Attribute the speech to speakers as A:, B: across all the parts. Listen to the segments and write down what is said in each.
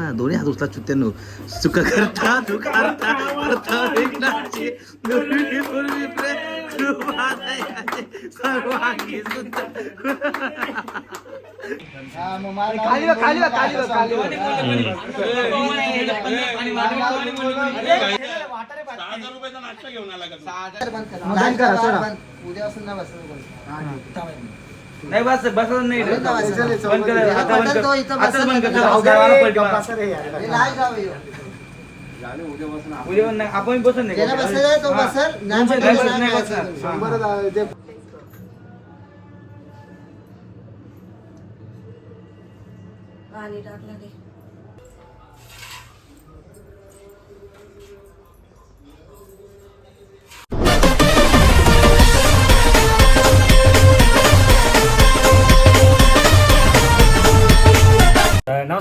A: ना दोन्ही हात उचला चुत्त्यानो. सुख करता तू करता करता विघ्नाची गुरुनी पूर्वी प्रेम कृपा दयाचे सर्वांगी सुंदर
B: खाली बघ, खाली बघ, खाली बघ, खाली बघ. बंद करा, सोडा. उद्यापासून नाही बसणार कोणी.
C: नाही बस बस नाही
B: बंद करा.
C: आता कर कर गावाला पलटी मार.
B: नाही,
C: आपण बसून नाही
B: ज्याला बसायचं आहे तो
C: हा.
B: बसेल. नाही
C: नाही
B: बसायचं
C: बस-
B: नाही
C: नाही
B: बसायचं.
C: बसणार.
B: शंभर जा- ते-
D: पाणी टाकलं ते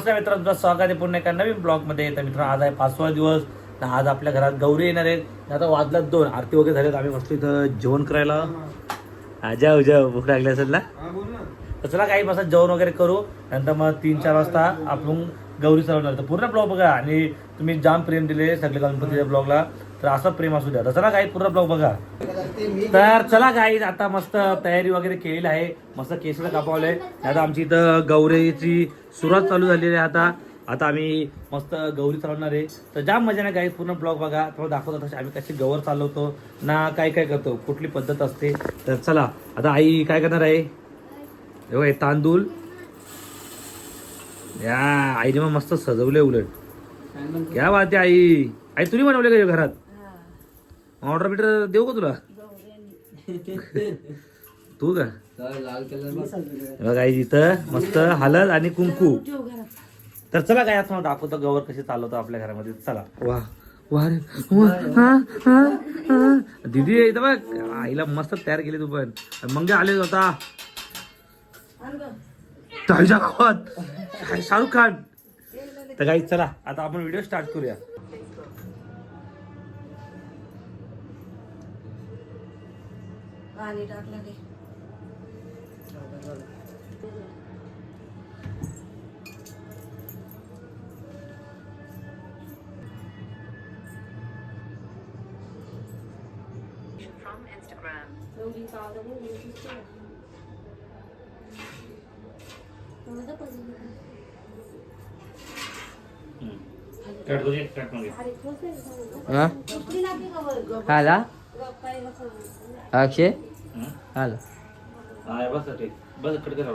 C: नमस्कार मित्रांनो तुमचं स्वागत आहे पुन्हा एका नवीन ब्लॉगमध्ये तर मित्रांनो आज आहे पाचवा दिवस तर आज आपल्या घरात गौरी येणार आहेत. आता वाजलात दोन आरती वगैरे झाल्यात आम्ही मस्त इथं जेवण करायला. आजा उजा भूक लागली असेल ना? तर चला काही वाजता जेवण वगैरे करू. नंतर मग तीन चार वाजता आपण गौरी सरवणार तर पूर्ण ब्लॉग बघा. आणि तुम्ही जाम प्रेम दिले सगळे गणपतीच्या ब्लॉगला. तर असं प्रेम असू द्या. तर चला काही पूर्ण ब्लॉग बघा. तर चला गाईज आता मस्त तयारी वगैरे केलेली आहे. मस्त केसला कापावलंय. आता आमची इथं गौरीची सुरुवात चालू झालेली आहे आता. आता आम्ही मस्त गौरी चालवणार आहे. तर जाम मजा नाही गाईज पूर्ण ब्लॉग बघा. तुम्हाला दाखवतो तसे आम्ही कशी गौर चालवतो. ना काय काय करतो कुठली पद्धत असते. तर चला आता आई काय करणार आहे? तांदूळ. या आईने मग मस्त सजवले उलट. क्या बात आहे आई. आई तुम्ही बनवले का घरात? ऑर्डर बिटर देऊ का तुला? तू का? बघा. इथं मस्त हलद आणि कुंकू. तर चला काय आता दाखवतो गवर कशी चालवतो आपल्या घरामध्ये. चला. वा वा रे. वा, हा, हा, हा. दीदी इथं बघ. आईला मस्त तयार केली तू पण. मग आले होता ताईच्या गावात. काय शाहरुख खान. तर काही चला आता आपण व्हिडिओ स्टार्ट करूया.
D: पाणी टाकलं ते
E: हा आला अक्षय आला.
C: हा बस ठीक. बस कट करा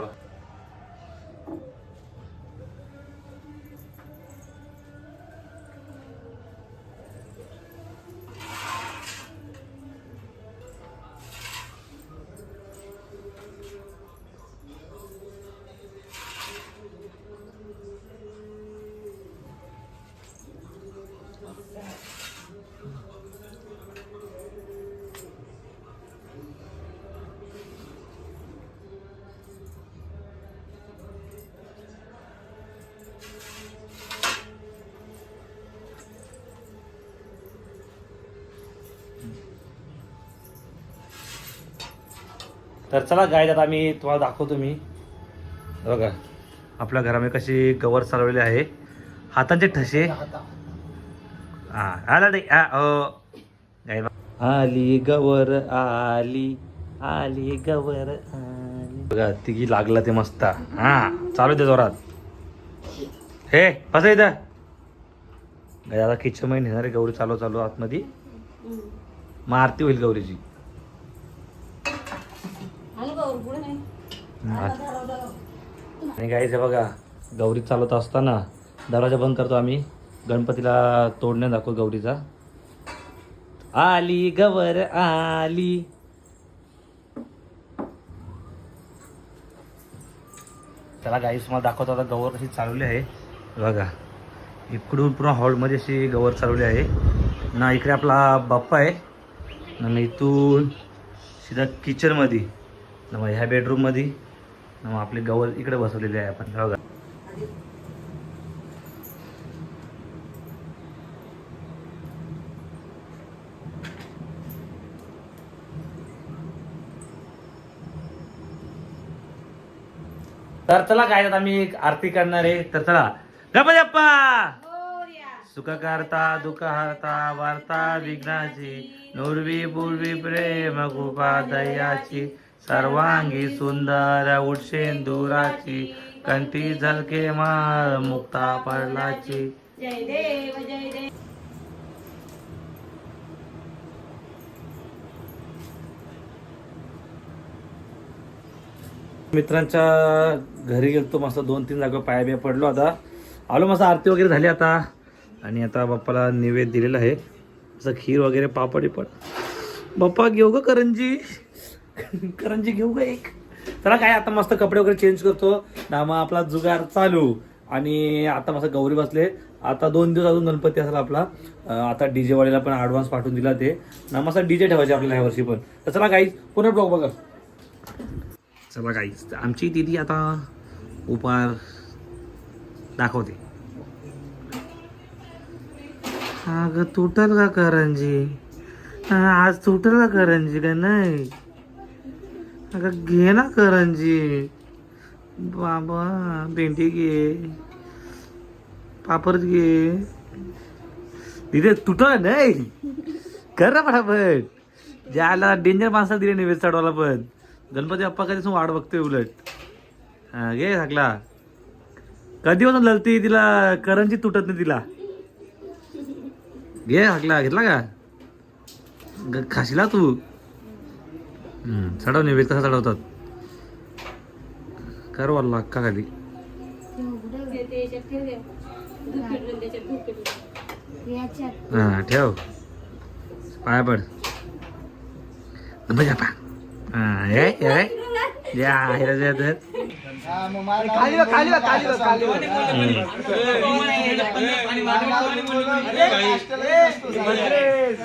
C: तर चला गाय आता आम्ही तुम्हाला दाखवतो मी. बघा आपल्या घरामध्ये कशी गवर चालवलेली आहे. हातांचे ठसे. हा आला नाही. गाय. आली गवर आली आली गवर आली. बघा तिघी लागला ते मस्त. हा चालू दे जोरात. हे बस इथं. गाय आता किचनमध्ये नेणार गौरी चालू चालू आतमध्ये. मग आरती होईल गौरीची
D: आलं का वर पुढे नाही
C: आणि गाईच बघा गौरी चालवत असताना दरवाजा बंद करतो आम्ही. गणपतीला तोडण्या दाखवतो गौरीचा. आली गवर आली. त्याला गाईस मला दाखवतो आता गवर कशी चालवली आहे. बघा इकडून पूर्ण हॉलमध्ये अशी गवर चालवली आहे. ना इकडे आपला बाप्पा आहे ना इथून सीधा किचनमध्ये ना मग ह्या बेडरूममध्ये मग आपले गवल इकडे बसवलेले आहे आपण. बघा तर चला काय आम्ही एक आरती करणार आहे. तर चला. गपजप्पा बाप्पा
D: मोरया.
C: सुख करता दुःख हरता वार्ता विघ्नाची नोरवी पूर्वी प्रेम गोपा दयाची सर्वांगी सुंदर उठशेंदुराची कंठी झलके माळ मुक्ता पडलाची.
D: जय देव जय देव.
C: मित्रांच्या घरी गेलतो मस्त दोन तीन जागा पाया बिया पडलो आता. आलो मस्त आरती वगैरे झाली आता. आणि आता बाप्पाला निवेद दिलेला आहे. असं खीर वगैरे पापडी पण बाप्पा घेऊ ग करंजी? करंजी घेऊ का एक? चला काय आता मस्त कपडे वगैरे चेंज करतो. ना मग आपला जुगार चालू. आणि आता मस्त गौरी बसले. आता दोन दिवस अजून गणपती असेल आपला. आता डीजे वाडीला पण ॲडव्हान्स पाठवून दिला ते. ना मस्त डीजे ठेवायचे आपल्याला ह्या वर्षी पण. तर चला काही पुन्हा ब्लॉग बघा. चला काही आमची दिदी आता उपार दाखवते. अगं तुटल का करंजी? आज तुटल का करंजी का नाही? अगं घे ना करंजी. बाबा भेंडी घे. पापड घे. दिदे तुट नाही. कर ना फटाफट. ज्याला डेंजर माणसाला दिले नाही चढवायला पण. गणपती बाप्पा कधी वाट बघतोय उलट. हा घे थाकला कधी होतं ललती तिला करंजी तुटत नाही तिला. घे हाकला घेतला का? ग- खाशीला तू. हम्म, चढव निवेद कसा चढवतात? कर वाला अक्का खाली. हा ठेव. पाया पड. गणपती बाप्पा हा ये ये. या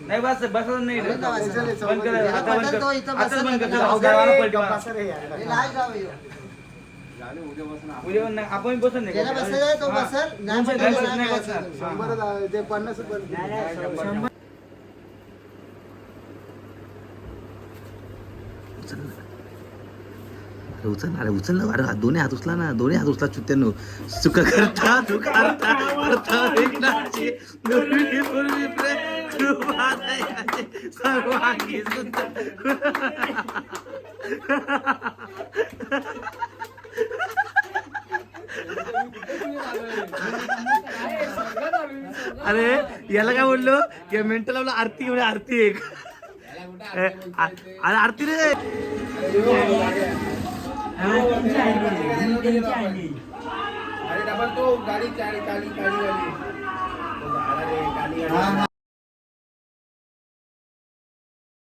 F: नाही बस
B: नाही
F: बंद. कर आता बंद कर. आता बंद कर. गावाला पलटी.
B: बसा नाही.
F: उद्या आपण बसून नाही बसणार.
B: शंभर ते पन्नास रुपये.
A: अरे उचल ना अरे उचल ना अरे दोन्ही हात उचला ना. दोन्ही हात उचला चुत्यानो. सुख करता दुःख करता विघ्नाची दुर्वी पूर्वी प्रेम कृपा सर्वांगी सुंदर अरे याला काय बोललो? या मेंटल लावला आरती म्हणजे आरती एक. अरे आरती रे.
B: अरे डबल तो गाडी काली काली काली वाली.